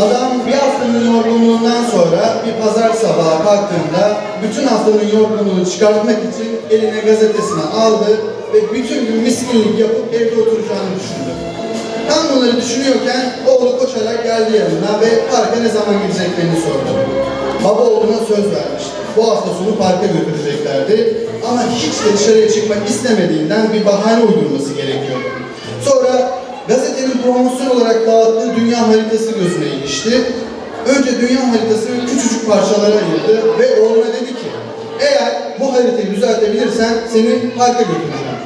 Adam bir haftanın yorgunluğundan sonra bir pazar sabahı kalktığında bütün haftanın yorgunluğunu çıkartmak için eline gazetesini aldı ve bütün gün miskinlik yapıp evde oturacağını düşündü. Tam bunları düşünüyorken oğlu koşarak geldi yanına ve parka ne zaman gideceklerini sordu. Baba oğluna söz vermişti. Bu hafta sonu parka götüreceklerdi ama hiç de dışarıya çıkmak istemediğinden bir bahane uydurması gerekiyordu. Gazetenin promosyon olarak dağıttığı dünya haritası gözüne ilişti. Önce dünya haritasını küçücük parçalara ayırdı ve oğluna dedi ki eğer bu haritayı düzeltebilirsen seni parka götüreceğim.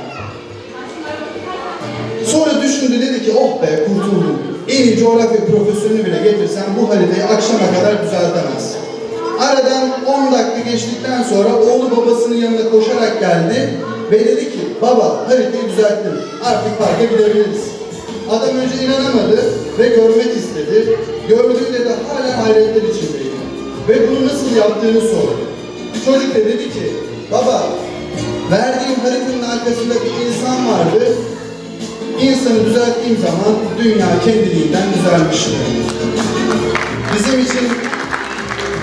Sonra düşündü dedi ki oh be kurtuldum. En iyi coğrafya profesörünü bile getirsen bu haritayı akşama kadar düzeltemez. Aradan 10 dakika geçtikten sonra oğlu babasının yanına koşarak geldi ve dedi ki baba haritayı düzelttim artık parka gidebiliriz. Adam önce inanamadı ve görmek istedi. Gördüğünde de hala hayretler içindeydi. Ve bunu nasıl yaptığını sordu. Çocuk da dedi ki baba verdiğim haritanın arkasında bir insan vardı İnsanı düzelttiğim zaman dünya kendiliğinden düzelmiştir. Bizim için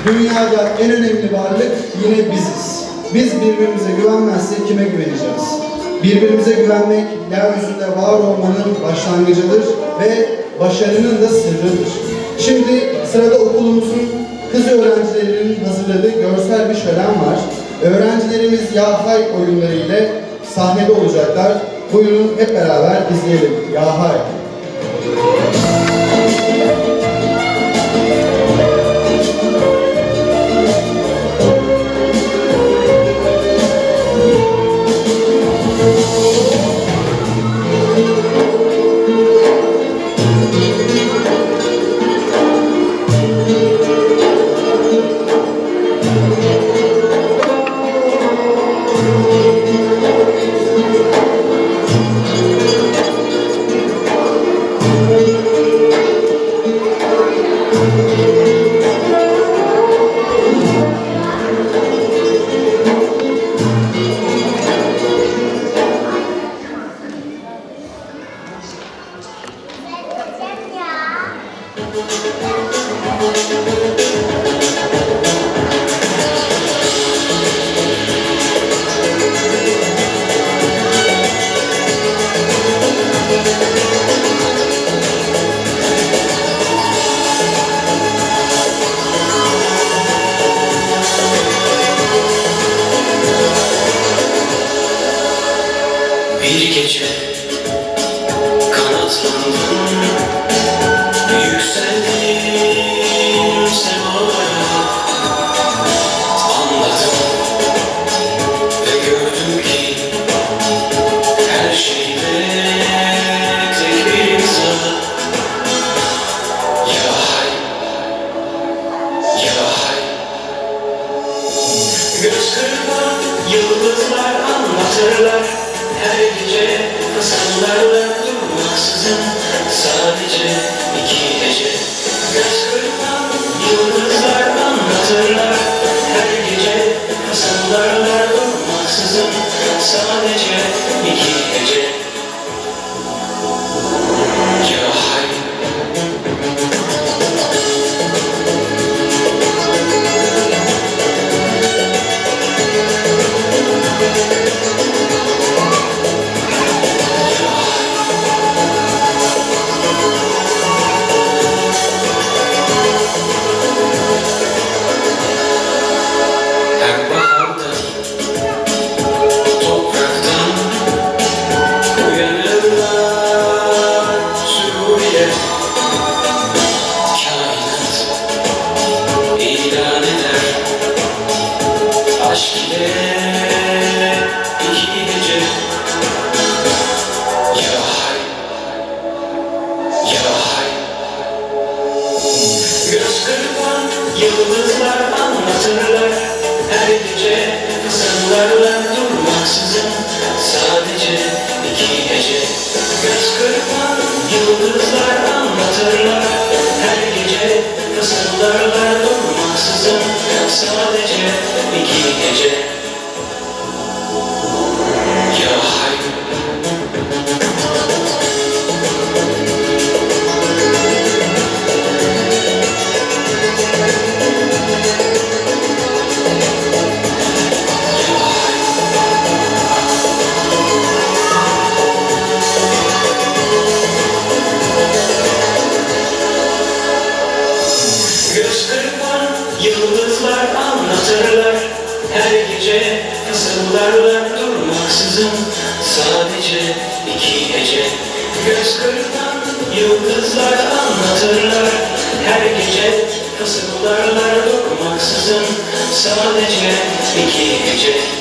dünyada en önemli varlık yine biziz. Biz birbirimize güvenmezsek kime güveneceğiz? Birbirimize güvenmek yeryüzünde var olmanın başlangıcıdır ve başarının da sırrıdır. Şimdi sırada okulumuzun kız öğrencilerinin hazırladığı görsel bir şölen var. Öğrencilerimiz Yahay oyunları ile sahnede olacaklar. Buyurun hep beraber izleyelim. Yahay. Bir gece kanatlandım Göz kırpan yıldızlar anlatırlar Her gece fısıldarlar durmaksızın Sadece iki gece Göz kırpan yıldızlar anlatırlar Her gece fısıldarlar durmaksızın Sadece iki gece Göz kırpan yıldızlar anlatırlar. Her gece fısıldarlar durmaksızın Sadece iki gece. Göz kırpan yıldızlar anlatırlar. Her gece fısıldarlar durmaksızın Sadece iki gece Kısırlar her gece Kısırlarlar durmaksızın Sadece iki gece. Göz kırpan yıldızlar anlatırlar Her gece Kısırlarlar durmaksızın Sadece iki gece.